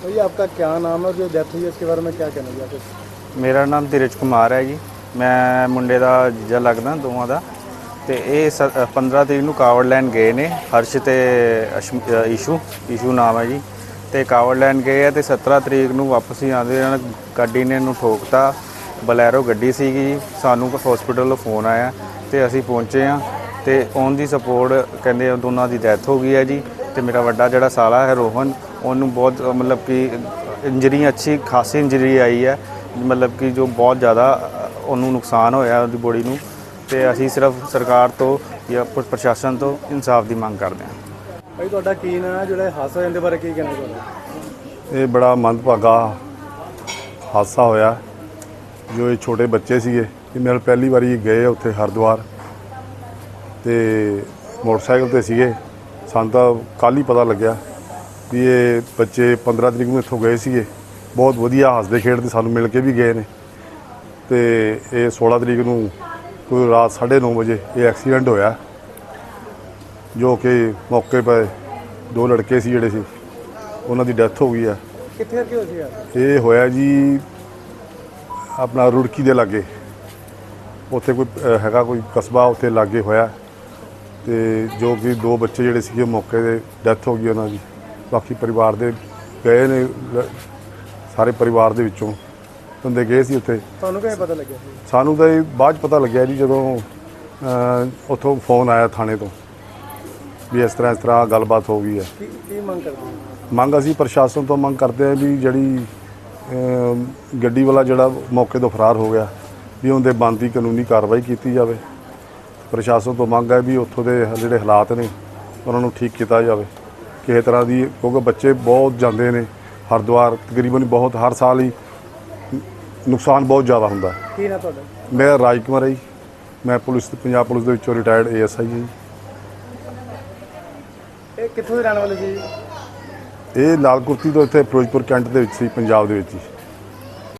भैया आपका क्या नाम है और जो डेथ हुई है उसके बारे में क्या कहना चाहिए आप ਮੇਰਾ ਨਾਮ ਧੀਰਜ ਕੁਮਾਰ ਹੈ ਜੀ ਮੈਂ ਮੁੰਡੇ ਦਾ ਜੀਜਾ ਲੱਗਦਾ ਦੋਵਾਂ ਦਾ ਤੇ ਇਹ ਸ- ਅ, 15 ਤਰੀਕ ਨੂੰ ਕਾਵੜ ਲੈਣ ਗਏ ਨੇ ਹਰਸ਼ ਤੇ ਅਸ਼ਮ- ਅ, ਈਸ਼ੂ ਈਸ਼ੂ ਨਾਮ ਹੈ ਜੀ ਤੇ ਕਾਵੜ ਲੈਣ ਗਏ ਆ ਤੇ 17 ਤਰੀਕ ਨੂੰ ਵਾਪਸ ਹੀ ਆਉਂਦੇ ਇਹਨਾਂ ਨੇ ਗੱਡੀ ਨੇ ਇਹਨੂੰ ਠੋਕਤਾ ਬਲੈਰੋ ਗੱਡੀ ਸੀਗੀ ਜੀ। ਸਾਨੂੰ ਹਸਪੀਟਲ ਤੋਂ ਫੋਨ ਆਇਆ ਤੇ ਅਸੀਂ ਪਹੁੰਚੇ ਆ ਤੇ ਔਨ ਦੀ ਸਪੋਰਟ ਕਹਿੰਦੇ ਦੋਨਾਂ ਦੀ ਡੈਥ ਹੋ ਗਈ ਹੈ ਜੀ ਤੇ ਮੇਰਾ ਵੱਡਾ ਜਿਹੜਾ ਸਾਲਾ ਹੈ ਰੋਹਨ ਉਹਨੂੰ ਬਹੁਤ ਮਤਲਬ ਕਿ ਇੰਜਰੀ ਅੱਛੀ ਖਾਸੀ ਇੰਜਰੀ ਆਈ ਹੈ। ਮਤਲਬ ਕਿ ਜੋ ਬਹੁਤ ਜ਼ਿਆਦਾ ਉਹਨੂੰ ਨੁਕਸਾਨ ਹੋਇਆ ਉਹਦੀ ਬੋਡੀ ਨੂੰ। ਤੇ ਅਸੀਂ ਸਿਰਫ ਸਰਕਾਰ ਤੋਂ ਜਾਂ ਪ੍ਰਸ਼ਾਸਨ ਤੋਂ ਇਨਸਾਫ ਦੀ ਮੰਗ ਕਰਦੇ ਹਾਂ। ਭਾਈ ਤੁਹਾਡਾ ਕੀ ਨਾਮ ਹੈ? ਜਿਹੜਾ ਹਾਦਸਾ ਹੋਣ ਦੇ ਬਾਰੇ ਕੀ ਕਹਿਣਾ ਚਾਹੁੰਦੇ ਇਹ ਬੜਾ ਮੰਦਭਾਗਾ ਹਾਦਸਾ ਹੋਇਆ। ਜੋ ਇਹ ਛੋਟੇ ਬੱਚੇ ਸੀਗੇ ਇਹ ਮੇਰੇ ਪਹਿਲੀ ਵਾਰੀ ਗਏ ਉੱਥੇ ਹਰਿਦੁਆਰ। ਤੇ ਮੋਟਰਸਾਈਕਲ ਤੇ ਸੀਗੇ। ਸਾਨੂੰ ਤਾਂ ਕੱਲ੍ਹ ਹੀ ਪਤਾ ਲੱਗਿਆ। ਵੀ ਇਹ ਬੱਚੇ 15 ਤਰੀਕ ਨੂੰ ਇੱਥੋਂ ਗਏ ਸੀਗੇ। ਬਹੁਤ ਵਧੀਆ ਹੱਸਦੇ ਖੇਡਦੇ ਸਾਨੂੰ ਮਿਲ ਕੇ ਵੀ ਗਏ ਨੇ। ਤੇ ਇਹ 16 ਤਰੀਕ ਨੂੰ ਕੋਈ ਰਾਤ 9:30 ਵਜੇ ਇਹ ਐਕਸੀਡੈਂਟ ਹੋਇਆ ਜੋ ਕਿ ਮੌਕੇ 'ਤੇ ਦੋ ਲੜਕੇ ਸੀ ਜਿਹੜੇ ਸੀ। ਉਹਨਾਂ ਦੀ ਡੈਥ ਹੋ ਗਈ ਆ। ਕਿੱਥੇ ਹੋਈ ਸੀ ਇਹ? ਹੋਇਆ ਜੀ ਆਪਣਾ ਰੁੜਕੀ ਦੇ ਲਾਗੇ। ਉੱਥੇ ਕੋਈ ਹੈਗਾ ਕੋਈ ਕਸਬਾ ਉੱਥੇ ਲਾਗੇ ਹੋਇਆ। ਤੇ ਜੋ ਕਿ ਦੋ ਬੱਚੇ ਜਿਹੜੇ ਸੀਗੇ ਮੌਕੇ ਤੇ ਡੈਥ ਹੋ ਗਈ ਉਹਨਾਂ ਦੀ। ਬਾਕੀ ਪਰਿਵਾਰ ਦੇ ਗਏ ਨੇ ਲ- ਸਾਰੇ ਪਰਿਵਾਰ ਦੇ ਵਿੱਚੋਂ। ਬੰਦੇ ਗਏ ਸੀ ਉੱਥੇ। ਤੁਹਾਨੂੰ ਕਿਵੇਂ ਪਤਾ ਲੱਗਿਆ ਸੀ ਸਾਨੂੰ ਤਾਂ ਇਹ ਬਾਅਦ 'ਚ ਪਤਾ ਲੱਗਿਆ ਜੀ ਜਦੋਂ ਉੱਥੋਂ ਫੋਨ ਆਇਆ ਥਾਣੇ ਤੋਂ ਵੀ ਇਸ ਤਰ੍ਹਾਂ ਇਸ ਤਰ੍ਹਾਂ ਗੱਲਬਾਤ ਹੋ ਗਈ ਹੈ। ਕੀ ਕੀ ਮੰਗ ਕਰਦੇ ਹੋ? ਮੰਗ ਅਸੀਂ ਪ੍ਰਸ਼ਾਸਨ ਤੋਂ ਮੰਗ ਕਰਦੇ ਹਾਂ ਵੀ ਜਿਹੜੀ ਅਮ, ਗੱਡੀ ਵਾਲਾ ਜਿਹੜਾ ਮੌਕੇ ਤੋਂ ਫਰਾਰ ਹੋ ਗਿਆ ਵੀ ਉਹਦੇ ਬੰਦੀ ਕਾਨੂੰਨੀ ਕਾਰਵਾਈ ਕੀਤੀ ਜਾਵੇ। ਪ੍ਰਸ਼ਾਸਨ ਤੋਂ ਮੰਗ ਹੈ ਵੀ ਉੱਥੋਂ ਦੇ ਜਿਹੜੇ ਹਾਲਾਤ ਨੇ ਉਹਨਾਂ ਨੂੰ ਠੀਕ ਕੀਤਾ ਜਾਵੇ। ਕਿਸੇ ਤਰ੍ਹਾਂ ਦੀ ਕਿਉਂਕਿ ਬੱਚੇ ਬਹੁਤ ਜਾਂਦੇ ਨੇ ਹਰਿਦੁਆਰ ਤਕਰੀਬਨ ਬਹੁਤ ਹਰ ਸਾਲ ਹੀ ਨੁਕਸਾਨ ਬਹੁਤ ਜ਼ਿਆਦਾ ਹੁੰਦਾ। ਹੈ। ਕੀ ਨਾ ਤੁਹਾਡਾ? ਮੇਰਾ ਰਾਜ ਕੁਮਾਰ ਹੈ ਜੀ। ਮੈਂ ਪੁਲਿਸ ਪੰਜਾਬ ਪੁਲਿਸ ਦੇ ਵਿੱਚੋਂ ਰਿਟਾਇਰਡ ਏਐਸਆਈ ਜੀ। ਇਹ ਕਿੱਥੋਂ ਦੇ ਰਹਿਣ ਵਾਲੇ ਸੀ ਇਹ ਲਾਲ ਕੁਰਤੀ ਤੋਂ ਇੱਥੇ ਫਿਰੋਜ਼ਪੁਰ ਕੈਂਟ ਦੇ ਵਿੱਚ ਸੀ ਪੰਜਾਬ ਦੇ ਵਿੱਚ ਹੀ।